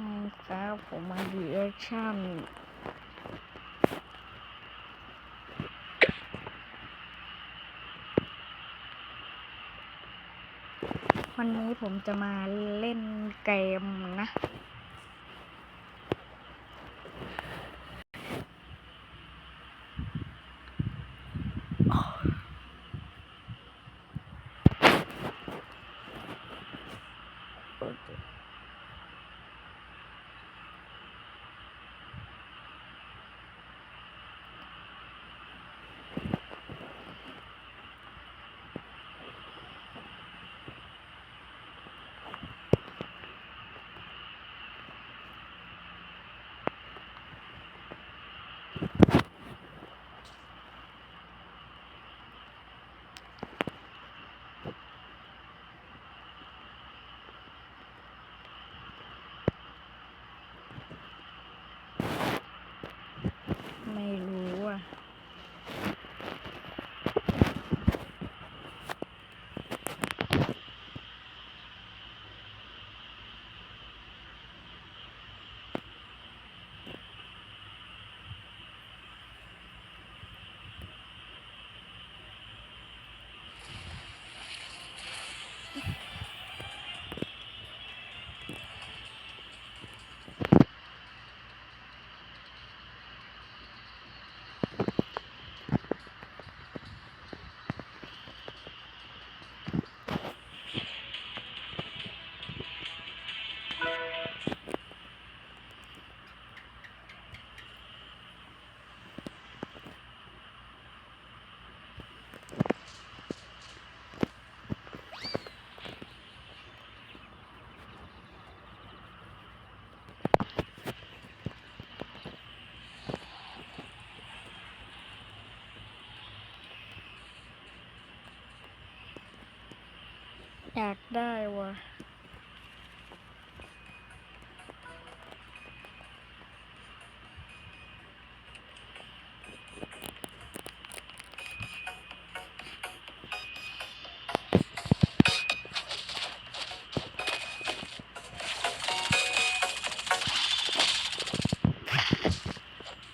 ครับผมมาดีเอชั่นวันนี้ผมจะมาเล่นเกมนะ อยากได้ว่ะ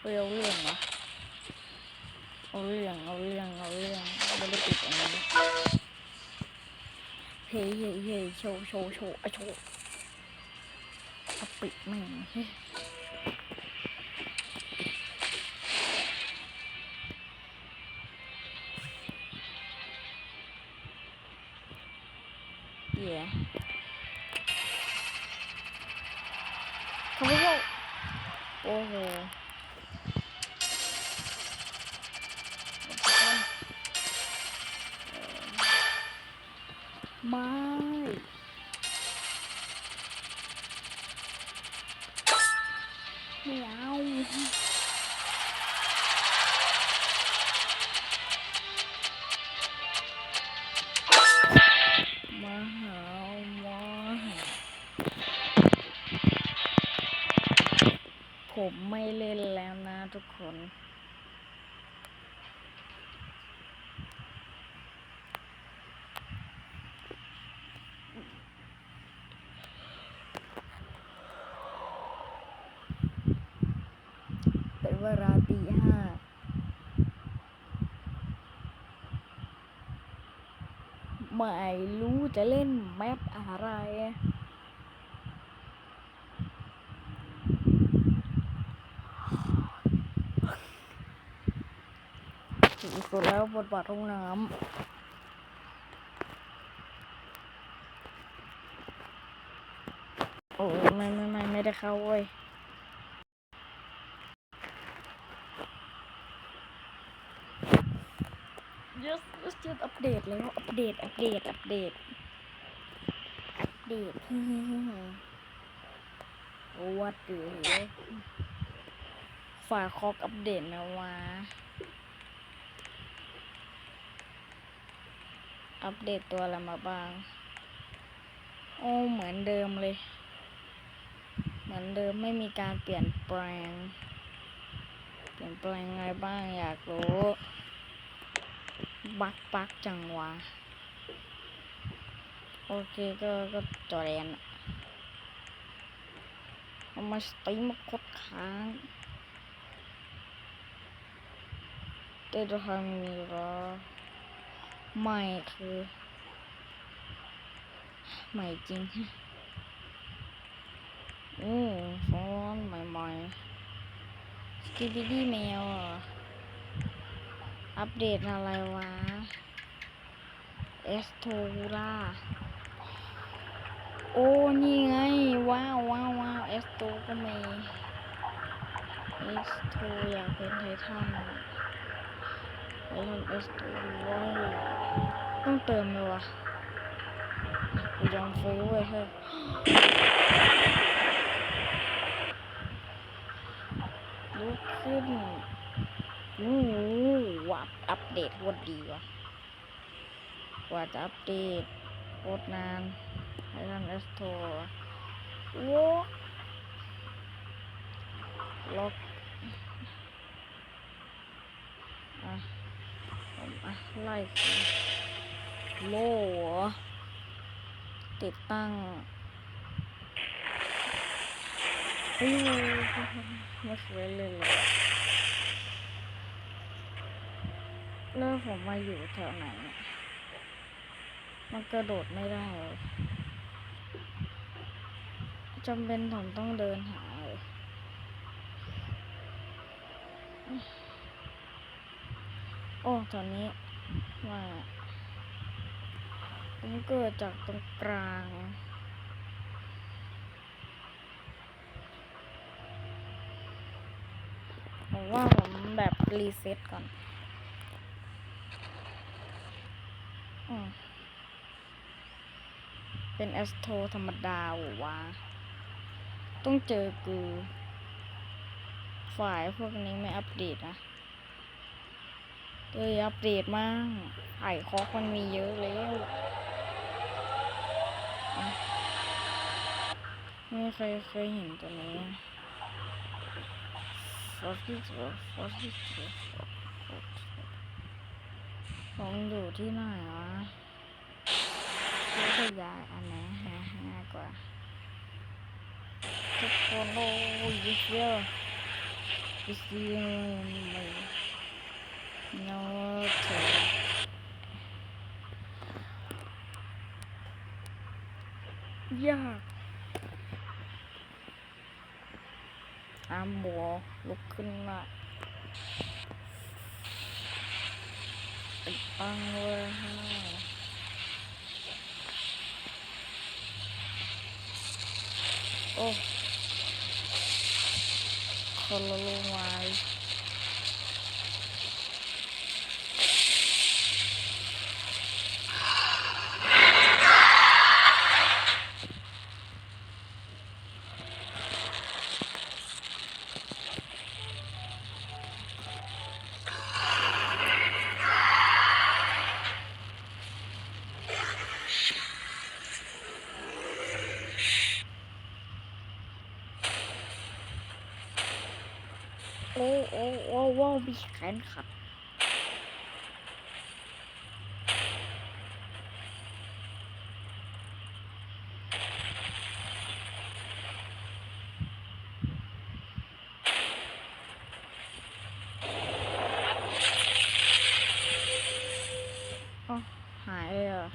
เอาเรื่องวะเอาเรื่อง เอาเรื่อง เอาเรื่องไม่ได้ปิดอันนี้ เฮ้ยเฮ้ยเฮ้โชว์โชว์โชว์อะโชว์ปิดแม่ง ม่ไไม่รู้จะเล่นแมปอะไร สุดแล้วบทบาทห้องน้ำโอ้ไม่ไม่ไม่ไม่ได้เข้าเว้ย just just just อัปเดตแล้วอัปเดตอัปเดตอัปเดตอัปเดตวัดเดือฝากคอกอัปเดตนะวะอัปเดตตัวอะไรมาบ้าง โอ้เหมือนเดิมเลย เหมือนเดิมไม่มีการเปลี่ยนแปลง เปลี่ยนแปลงอะไรบ้างอยากรู้ บักปักจังวะโอเคก็ก็จอแดนอะทำไมสตีมากดค้างเดดทางมีหรอไม่คือไม่จริงฮะโอ้ฟอนใหม่ๆสกิปปี้แมวเหร อัปเดตอะไรวะเอสโทล่าโอ้ นี่ไง ว้าวว้าวว้าวเอสโตก็มีเอสโตอยากเป็นไททันไททันเอสโตว้าวต้องเติมเลยวะกูยอมซื้อเว้ยเฮ้ยลุกขึ้น อู้หูวับอัปเดตรวดดีวะกว่าจะอัปเดตโคตรนานไททันเอสโทโว้ล็อกอะผมอะไล่สิโล่ติดตั้งอู้ไม่เคยเลยเลย แล้วผมมาอยู่แถวไหนเนี่ยมันกระโดดไม่ได้จำเป็นผมต้องเดินหาเลยโอ้ตอนนี้ว่าผมเกิดจากตรงกลางผมว่าผมแบบรีเซ็ตก่อนอม เป็นแอสโทธรรมดาหรอวะต้องเจอกูฝ่ายพวกนี้ไม่อัปเดตนะเอ้ยอัปเดตมั่งไข่คอกมันมีเยอะแล้วไม่เคยเคยเห็นตัวนี้ฟอสซิสฟอสซิสขอ งอยู่ที่ไหนวะขยายอันไหนหาง่ายกว่า ทุกคนโอ้ยเยอะไปซีไม่โน้ตยากอามบัวลุกขึ้นมา ติดตั้งเลยฮะโอ้คนละลงมา โอ้โอ้โอ้ว้าวมีแขนขับ อ๋อหายเลยเหรอ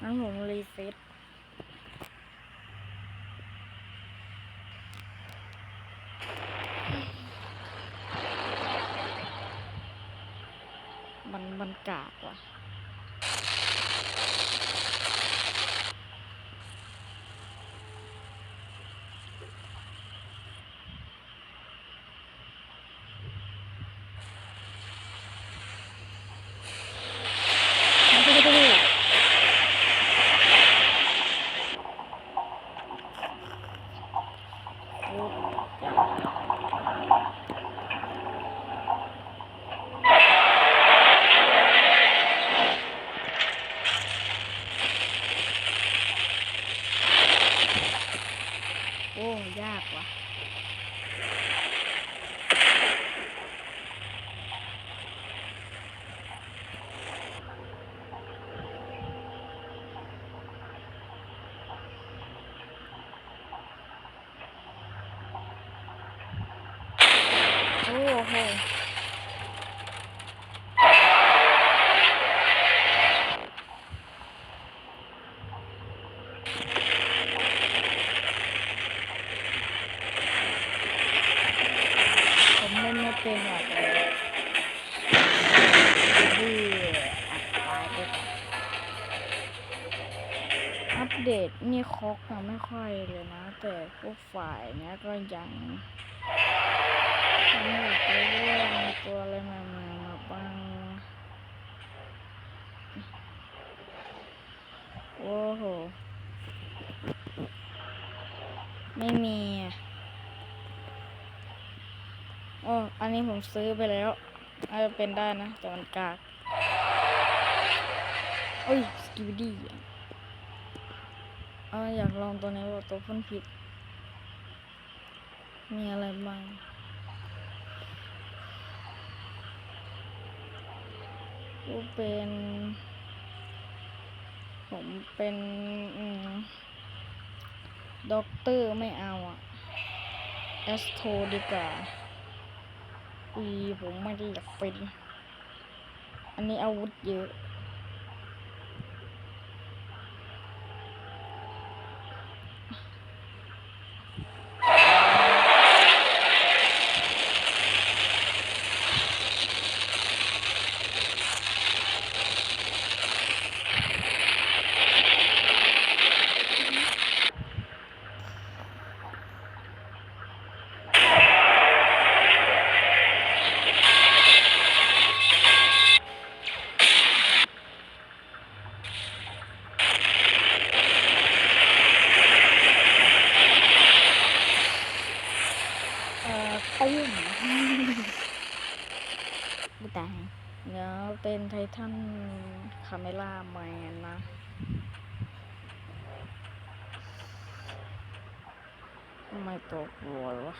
งั้นผมรีเซ็ต มันมันกากว่ะ ยากว่ะโอ้โห เล่นไม่เลยดื้ออัดไปอัปเดตนี่คอกอะไม่ค่อยเลยนะ แต่พวกฝ่ายเนี้ยก็ยังยังอยากไปเล่นมีตัวอะไรใหม่ๆมาบ้างโอ้โห ไม่มีอะ โอ้อันนี้ผมซื้อไปแล้วอาจจะเป็นได้นะแต่มันกากโอ้ยสกิบดี้เอออยากลองตัวนี้ว่าตัวพ่นพิษมีอะไรบ้างก็เป็น ผมเป็นอืมด็อกเตอร์ไม่เอาอะแอสโทดีกว่า ผมไม่ได้อยากเป็น อันนี้อาวุธเยอะ เอ่อตุ้ม แต่งเดี๋ยเป็นไททันคาเมล่าแมนนะไม่ตกลัววะ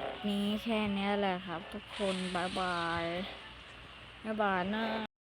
ปนี้แค่เนี้ยแหละครับ ทุกคนบ๊ายบายบายบายนะ